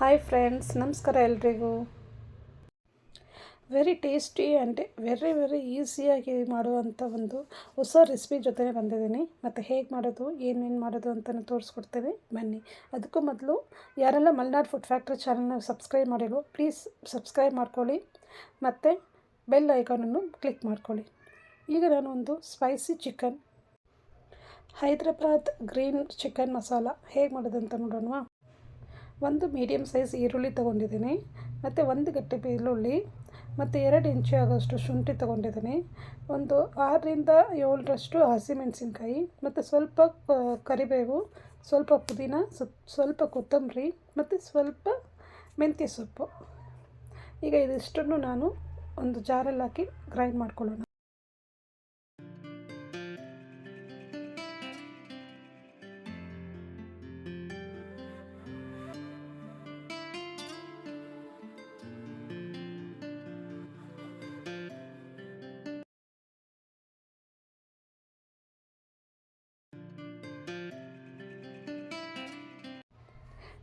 Hi friends ನಮಸ್ಕಾರ ಎಲ್ರಿಗೂ. Very tasty and very very ಈಸಿಯಾಗಿ ಮಾಡುವಂಥ ಒಂದು ಹೊಸ ರೆಸಿಪಿ ಜೊತೆಗೆ ಬಂದಿದ್ದೀನಿ. ಮತ್ತು ಹೇಗೆ ಮಾಡೋದು, ಏನೇನು ಮಾಡೋದು ಅಂತಲೂ ತೋರಿಸ್ಕೊಡ್ತೇನೆ. ಬನ್ನಿ. ಅದಕ್ಕೂ ಮೊದಲು ಯಾರೆಲ್ಲ ಮಲ್ನಾಡ್ ಫುಡ್ ಫ್ಯಾಕ್ಟ್ರಿ ಚಾನಲ್ನ ಸಬ್ಸ್ಕ್ರೈಬ್ ಮಾಡಿರೋ ಪ್ಲೀಸ್ ಸಬ್ಸ್ಕ್ರೈಬ್ ಮಾಡ್ಕೊಳ್ಳಿ. ಮತ್ತು ಬೆಲ್ ಐಕಾನನ್ನು ಕ್ಲಿಕ್ ಮಾಡ್ಕೊಳ್ಳಿ. ಈಗ ನಾನು ಒಂದು spicy chicken Hyderabad green chicken masala ಹೇಗೆ ಮಾಡೋದಂತ ನೋಡೋಣ ಒಂದು ಮೀಡಿಯಮ್ ಸೈಜ್ ಈರುಳ್ಳಿ ತೊಗೊಂಡಿದ್ದೀನಿ, ಮತ್ತು ಒಂದು ಗಟ್ಟೆ ಬೆಳ್ಳುಳ್ಳಿ, ಮತ್ತು ಎರಡು ಇಂಚು ಆಗೋಷ್ಟು ಶುಂಠಿ ತೊಗೊಂಡಿದ್ದೀನಿ, ಒಂದು ಆರರಿಂದ ಏಳರಷ್ಟು ಹಸಿಮೆಣಸಿನ್ಕಾಯಿ, ಮತ್ತು ಸ್ವಲ್ಪ ಕರಿಬೇವು, ಸ್ವಲ್ಪ ಪುದೀನ ಸ್ವಲ್ಪ ಕೊತ್ತಂಬರಿ, ಮತ್ತು ಸ್ವಲ್ಪ ಮೆಂತ್ಯ ಸೊಪ್ಪು. ಈಗ ಇದಿಷ್ಟನ್ನು ನಾನು ಒಂದು ಜಾರಲ್ಲಿ ಹಾಕಿ ಗ್ರೈಂಡ್ ಮಾಡ್ಕೊಳ್ಳೋಣ.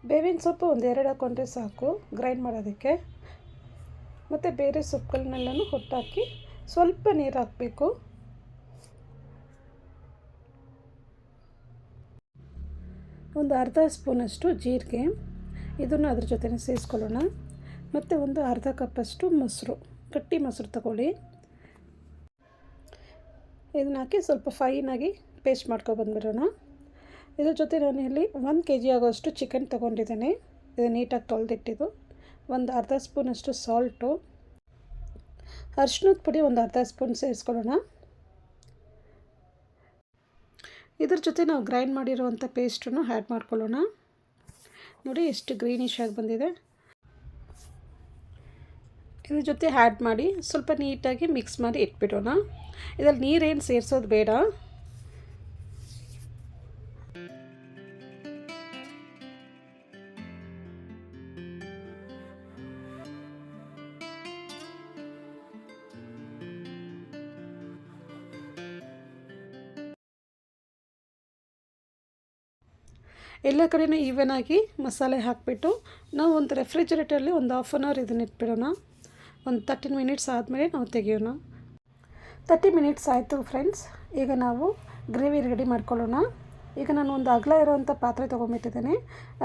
ಬೇವಿನ ಸೊಪ್ಪು ಒಂದು ಎರಡು ಸಾಕು ಗ್ರೈಂಡ್ ಮಾಡೋದಕ್ಕೆ. ಮತ್ತು ಬೇರೆ ಸೊಪ್ಪುಗಳನ್ನೆಲ್ಲನೂ ಹೊಟ್ಟಾಕಿ ಸ್ವಲ್ಪ ನೀರು ಹಾಕಬೇಕು. ಒಂದು ಅರ್ಧ ಸ್ಪೂನಷ್ಟು ಜೀರಿಗೆ, ಇದನ್ನು ಅದ್ರ ಜೊತೆ ಸೇರಿಸ್ಕೊಳ್ಳೋಣ. ಮತ್ತು ಒಂದು ಅರ್ಧ ಕಪ್ಪಷ್ಟು ಮೊಸರು, ಗಟ್ಟಿ ಮೊಸರು ತಗೊಳ್ಳಿ. ಇದನ್ನ ಹಾಕಿ ಸ್ವಲ್ಪ ಫೈನಾಗಿ ಪೇಸ್ಟ್ ಮಾಡ್ಕೊಬಂದ್ಬಿಡೋಣ ಇದ್ರ ಜೊತೆ ನಾನು ಇಲ್ಲಿ ಒಂದು ಕೆ ಜಿ ಆಗೋಷ್ಟು ಚಿಕನ್ ತೊಗೊಂಡಿದ್ದೀನಿ. ಇದು ನೀಟಾಗಿ ತೊಳೆದಿಟ್ಟಿದ್ದು. ಒಂದು ಅರ್ಧ ಸ್ಪೂನಷ್ಟು ಸಾಲ್ಟು ಅರ್ಶಿನದ ಪುಡಿ ಒಂದು ಅರ್ಧ ಸ್ಪೂನ್ ಸೇರಿಸ್ಕೊಳ್ಳೋಣ. ಇದ್ರ ಜೊತೆ ನಾವು ಗ್ರೈಂಡ್ ಮಾಡಿರುವಂಥ ಪೇಸ್ಟನ್ನು ಆ್ಯಡ್ ಮಾಡ್ಕೊಳ್ಳೋಣ. ನೋಡಿ ಎಷ್ಟು ಗ್ರೀನಿಶ್ ಆಗಿ ಬಂದಿದೆ. ಇದ್ರ ಜೊತೆ ಆ್ಯಡ್ ಮಾಡಿ ಸ್ವಲ್ಪ ನೀಟಾಗಿ ಮಿಕ್ಸ್ ಮಾಡಿ ಇಟ್ಬಿಡೋಣ. ಇದರಲ್ಲಿ ನೀರೇನು ಸೇರಿಸೋದು ಬೇಡ. ಎಲ್ಲ ಕಡೆಯೂ ಈವನ್ ಆಗಿ ಮಸಾಲೆ ಹಾಕಿಬಿಟ್ಟು ನಾವು ಒಂದು ರೆಫ್ರಿಜರೇಟರಲ್ಲಿ ಒಂದು ಹಾಫ್ ಆನ್ ಅವರ್ ಇದನ್ನ ಇಟ್ಬಿಡೋಣ. ಒಂದು ತರ್ಟಿನ್ ಮಿನಿಟ್ಸ್ ಆದಮೇಲೆ ನಾವು ತೆಗಿಯೋಣ. ತರ್ಟಿ ಮಿನಿಟ್ಸ್ ಆಯಿತು ಫ್ರೆಂಡ್ಸ್ ಈಗ ನಾವು ಗ್ರೇವಿ ರೆಡಿ ಮಾಡ್ಕೊಳ್ಳೋಣ. ಈಗ ನಾನು ಒಂದು ಅಗಲ ಇರೋವಂಥ ಪಾತ್ರೆ ತೊಗೊಂಬಿಟ್ಟಿದ್ದೀನಿ.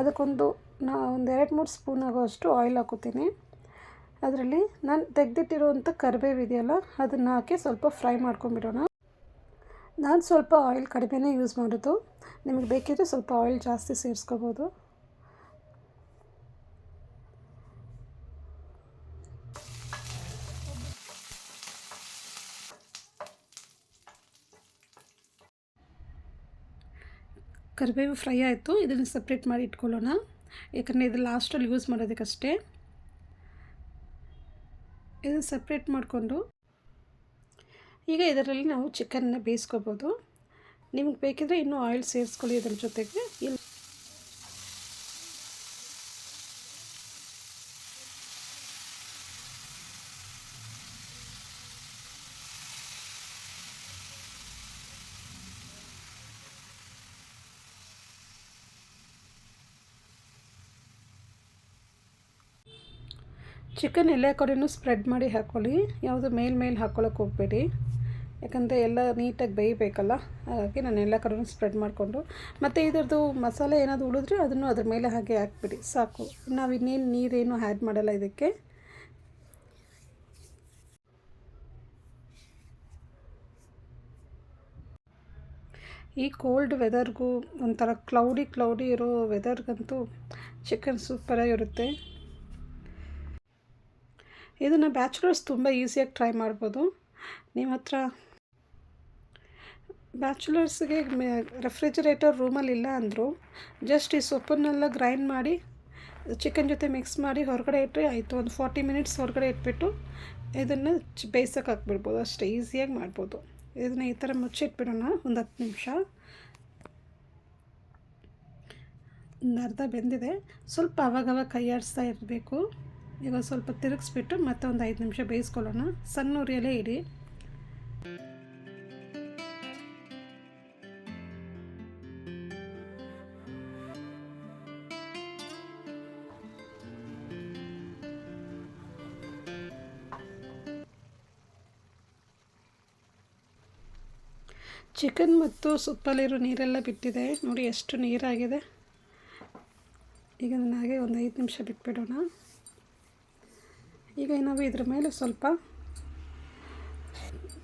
ಅದಕ್ಕೊಂದು ನಾ ಒಂದು ಎರಡು ಮೂರು ಸ್ಪೂನ್ ಆಗೋಷ್ಟು ಆಯಿಲ್ ಹಾಕೋತೀನಿ ಅದರಲ್ಲಿ ನಾನು ತೆಗೆದಿಟ್ಟಿರುವಂಥ ಕರಿಬೇವು ಇದೆಯಲ್ಲ ಅದನ್ನು ಹಾಕಿ ಸ್ವಲ್ಪ ಫ್ರೈ ಮಾಡ್ಕೊಂಬಿಡೋಣ ನಾನು ಸ್ವಲ್ಪ ಆಯಿಲ್ ಕಡಿಮೆನೇ ಯೂಸ್ ಮಾಡೋದು. ನಿಮಗೆ ಬೇಕಿದ್ರೆ ಸ್ವಲ್ಪ ಆಯಿಲ್ ಜಾಸ್ತಿ ಸೇರಿಸ್ಕೋಬೋದು. ಕರಿಬೇವು ಫ್ರೈ ಆಯಿತು. ಇದನ್ನು ಸಪ್ರೇಟ್ ಮಾಡಿ ಇಟ್ಕೊಳ್ಳೋಣ. ಯಾಕಂದರೆ ಇದು ಲಾಸ್ಟಲ್ಲಿ ಯೂಸ್ ಮಾಡೋದಕ್ಕಷ್ಟೇ. ಇದನ್ನು ಸಪ್ರೇಟ್ ಮಾಡಿಕೊಂಡು ಈಗ ಇದರಲ್ಲಿ ನಾವು ಚಿಕನ್ನ ಬೇಯಿಸ್ಕೋಬೋದು. ನಿಮ್ಗೆ ಬೇಕಿದ್ರೆ ಇನ್ನೂ ಆಯಿಲ್ ಸೇರಿಸ್ಕೊಳ್ಳಿ ಇದ್ರ ಜೊತೆಗೆ. ಇಲ್ಲಿ ಚಿಕನ್ ಎಲ್ಲ ಕಡೆಯೂ ಸ್ಪ್ರೆಡ್ ಮಾಡಿ ಹಾಕ್ಕೊಳ್ಳಿ ಯಾವುದು ಮೇಲ್ ಮೇಲೆ ಹಾಕ್ಕೊಳಕ್ಕೆ ಹೋಗಬೇಡಿ. ಯಾಕಂದರೆ ಎಲ್ಲ ನೀಟಾಗಿ ಬೇಯಬೇಕಲ್ಲ? ಹಾಗಾಗಿ ನಾನು ಎಲ್ಲ ಕಡೆಯೂ ಸ್ಪ್ರೆಡ್ ಮಾಡಿಕೊಂಡು, ಮತ್ತು ಇದರದ್ದು ಮಸಾಲೆ ಏನಾದರೂ ಉಳಿದ್ರೆ ಅದನ್ನು ಅದ್ರ ಮೇಲೆ ಹಾಗೆ ಹಾಕ್ಬಿಡಿ, ಸಾಕು. ನಾವು ಇನ್ನೇನು ನೀರೇನು ಆ್ಯಡ್ ಮಾಡಲ್ಲ ಇದಕ್ಕೆ. ಈ ಕೋಲ್ಡ್ ವೆದರ್ಗೂ ಒಂಥರ ಕ್ಲೌಡಿ ಕ್ಲೌಡಿ ಇರೋ ವೆದರ್ಗಂತೂ ಚಿಕನ್ ಸೂಪರಾಗಿರುತ್ತೆ ಇದನ್ನು ಬ್ಯಾಚುಲರ್ಸ್ ತುಂಬ ಈಸಿಯಾಗಿ ಟ್ರೈ ಮಾಡ್ಬೋದು. ನಿಮ್ಮ ಹತ್ರ ಬ್ಯಾಚುಲರ್ಸ್ಗೆ ರೆಫ್ರಿಜರೇಟರ್ ರೂಮಲ್ಲಿ ಇಲ್ಲ ಅಂದರು. ಜಸ್ಟ್ ಈ ಸೊಪ್ಪನ್ನೆಲ್ಲ ಗ್ರೈಂಡ್ ಮಾಡಿ, ಚಿಕನ್ ಜೊತೆ ಮಿಕ್ಸ್ ಮಾಡಿ ಹೊರಗಡೆ ಇಟ್ಟರೆ ಆಯಿತು. ಒಂದು ಫಾರ್ಟಿ ಮಿನಿಟ್ಸ್ ಹೊರಗಡೆ ಇಟ್ಬಿಟ್ಟು ಇದನ್ನು ಬೇಯ್ಸೋಕೆ ಬೇಯಿಸೋಕೆ ಹಾಕ್ಬಿಡ್ಬೋದು. ಅಷ್ಟೇ, ಈಸಿಯಾಗಿ ಮಾಡ್ಬೋದು. ಇದನ್ನು ಈ ಥರ ಮುಚ್ಚಿಟ್ಬಿಡೋಣ. ಒಂದು ಹತ್ತು ನಿಮಿಷ. ಒಂದು ಅರ್ಧ ಬೆಂದಿದೆ. ಸ್ವಲ್ಪ ಅವಾಗವಾಗ ಕೈ ಆಡಿಸ್ತಾ ಇರಬೇಕು. ಈಗ ಸ್ವಲ್ಪ ತಿರುಗಿಸ್ಬಿಟ್ಟು ಮತ್ತೆ ಒಂದು ಐದು ನಿಮಿಷ ಬೇಯಿಸ್ಕೊಳ್ಳೋಣ. ಸಣ್ಣ ಉರಿಯಲ್ಲೇ ಇಡಿ. ಚಿಕನ್ ಮತ್ತು ಸೊಪ್ಪಲ್ಲಿರೋ ನೀರೆಲ್ಲ ಬಿಟ್ಟಿದೆ. ನೋಡಿ ಎಷ್ಟು ನೀರಾಗಿದೆ. ಈಗ ನಾನು ಹಾಗೆ ಒಂದು ಐದು ನಿಮಿಷ ಬಿಟ್ಬಿಡೋಣ. ಈಗ ನಾವು ಇದ್ರ ಮೇಲೆ ಸ್ವಲ್ಪ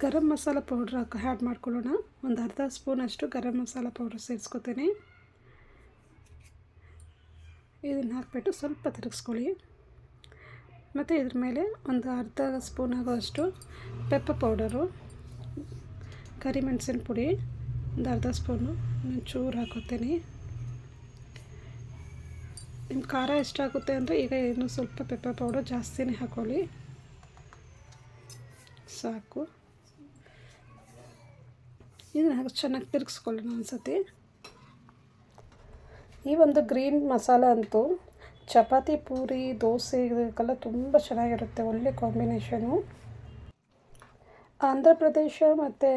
ಗರಂ ಮಸಾಲ ಪೌಡ್ರ್ ಹಾಕಿ ಆ್ಯಡ್ ಮಾಡ್ಕೊಳ್ಳೋಣ. ಒಂದು ಅರ್ಧ ಸ್ಪೂನಷ್ಟು ಗರಂ ಮಸಾಲ ಪೌಡ್ರ್ ಸೇರಿಸ್ಕೊತೀನಿ. ಇದನ್ನು ಹಾಕ್ಬಿಟ್ಟು ಸ್ವಲ್ಪ ತಿರುಗಿಸ್ಕೊಳ್ಳಿ. ಮತ್ತು ಇದ್ರ ಮೇಲೆ ಒಂದು ಅರ್ಧ ಸ್ಪೂನ್ ಆಗೋಷ್ಟು ಪೆಪ್ಪರ್ ಪೌಡರು ಕರಿಮೆಣಸಿನ ಪುಡಿ, ಒಂದು ಅರ್ಧ ಸ್ಪೂನು ಚೂರು ಹಾಕೋತೀನಿ. ನಿಮ್ಮ ಖಾರ ಎಷ್ಟಾಗುತ್ತೆ ಅಂದರೆ ಈಗ ಇನ್ನೂ ಸ್ವಲ್ಪ ಪೆಪ್ಪರ್ ಪೌಡರ್ ಜಾಸ್ತಿನೇ ಹಾಕೊಳ್ಳಿ. ಸಾಕು. ಇದನ್ನ ಚೆನ್ನಾಗಿ ತಿರುಗಿಸ್ಕೊಳ್ಳೋಣ ಒಂದ್ಸತಿ. ಈ ಒಂದು ಗ್ರೀನ್ ಮಸಾಲ ಅಂತೂ ಚಪಾತಿ ಪೂರಿ, ದೋಸೆ, ಇದಕ್ಕೆಲ್ಲ ತುಂಬ ಚೆನ್ನಾಗಿರುತ್ತೆ, ಒಳ್ಳೆ ಕಾಂಬಿನೇಷನು. ಆಂಧ್ರ ಪ್ರದೇಶ ಮತ್ತು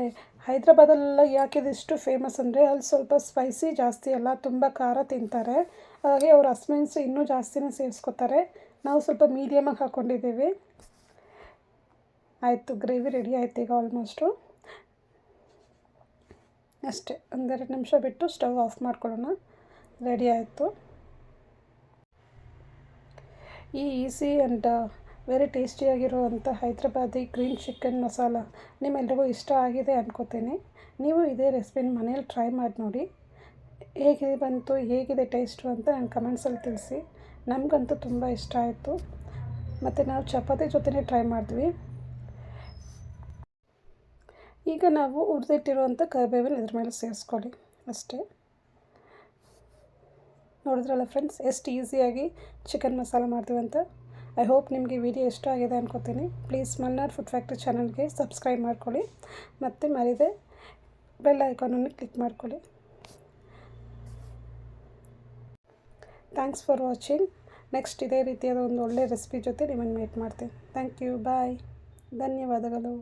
ಹೈದ್ರಾಬಾದಲ್ಲೆಲ್ಲ ಯಾಕೆ ಇದಿಷ್ಟು ಫೇಮಸ್ ಅಂದರೆ ಅಲ್ಲಿ ಸ್ವಲ್ಪ ಸ್ಪೈಸಿ ಜಾಸ್ತಿ ಅಲ್ಲ ತುಂಬ ಖಾರ ತಿಂತಾರೆ. ಹಾಗೆ ಅವ್ರು ಹಸಿಮೆಣಸು ಇನ್ನೂ ಜಾಸ್ತಿನೇ ಸೇರಿಸ್ಕೊತಾರೆ. ನಾವು ಸ್ವಲ್ಪ ಮೀಡಿಯಮಾಗಿ ಹಾಕ್ಕೊಂಡಿದ್ದೀವಿ ಆಯಿತು ಗ್ರೇವಿ ರೆಡಿ ಆಯ್ತು ಈಗ ಆಲ್ಮೋಸ್ಟು ಅಷ್ಟೇ, ಒಂದೆರಡು ನಿಮಿಷ ಬಿಟ್ಟು ಸ್ಟವ್ ಆಫ್ ಮಾಡ್ಕೊಳ್ಳೋಣ. ರೆಡಿ ಆಯಿತು. ಈ ಈಸಿ ಆ್ಯಂಡ್ ವೆರಿ ಟೇಸ್ಟಿಯಾಗಿರುವಂಥ ಹೈದ್ರಾಬಾದಿ ಗ್ರೀನ್ ಚಿಕನ್ ಮಸಾಲ ನಿಮ್ಮೆಲ್ಲರಿಗೂ ಇಷ್ಟ ಆಗಿದೆ ಅನ್ಕೋತೀನಿ. ನೀವು ಇದೇ ರೆಸಿಪಿನ ಮನೇಲಿ ಟ್ರೈ ಮಾಡಿ ನೋಡಿ. ಹೇಗೆ ಬಂತು, ಹೇಗಿದೆ ಟೇಸ್ಟು ಅಂತ ನನ್ನ ಕಮೆಂಟ್ಸಲ್ಲಿ ತಿಳಿಸಿ. ನಮಗಂತೂ ತುಂಬ ಇಷ್ಟ ಆಯಿತು. ಮತ್ತು ನಾವು ಚಪಾತಿ ಜೊತೆನೇ ಟ್ರೈ ಮಾಡಿದ್ವಿ. ಈಗ ನಾವು ಹುರಿದಿಟ್ಟಿರುವಂಥ ಕರಿಬೇವಿನ ಇದ್ರ ಮೇಲೆ ಸೇರಿಸ್ಕೊಳ್ಳಿ ಅಷ್ಟೇ. ನೋಡಿದ್ರಲ್ಲ ಫ್ರೆಂಡ್ಸ್ ಎಷ್ಟು ಈಸಿಯಾಗಿ ಚಿಕನ್ ಮಸಾಲ ಮಾಡ್ತೀವಿ ಅಂತ. ಐ ಹೋಪ್ ನಿಮಗೆ ವಿಡಿಯೋ ಇಷ್ಟ ಆಗಿದೆ ಅನ್ಕೋತೀನಿ. ಪ್ಲೀಸ್ ಮಲ್ನಾಡ್ ಫುಡ್ ಫ್ಯಾಕ್ಟ್ರಿ ಚಾನಲ್ಗೆ ಸಬ್ಸ್ಕ್ರೈಬ್ ಮಾಡ್ಕೊಳ್ಳಿ. ಮತ್ತು ಮರಿದೆ ಬೆಲ್ ಐಕಾನನ್ನು ಕ್ಲಿಕ್ ಮಾಡ್ಕೊಳ್ಳಿ. Thanks for watching. ನೆಕ್ಸ್ಟ್ ಇದೇ ರೀತಿಯಾದ ಒಂದು ಒಳ್ಳೆಯ ರೆಸಿಪಿ ಜೊತೆ ನಿಮ್ಮನ್ನು ಮೀಟ್ ಮಾಡ್ತೀನಿ. Thank you. ಬಾಯ್. ಧನ್ಯವಾದಗಳು.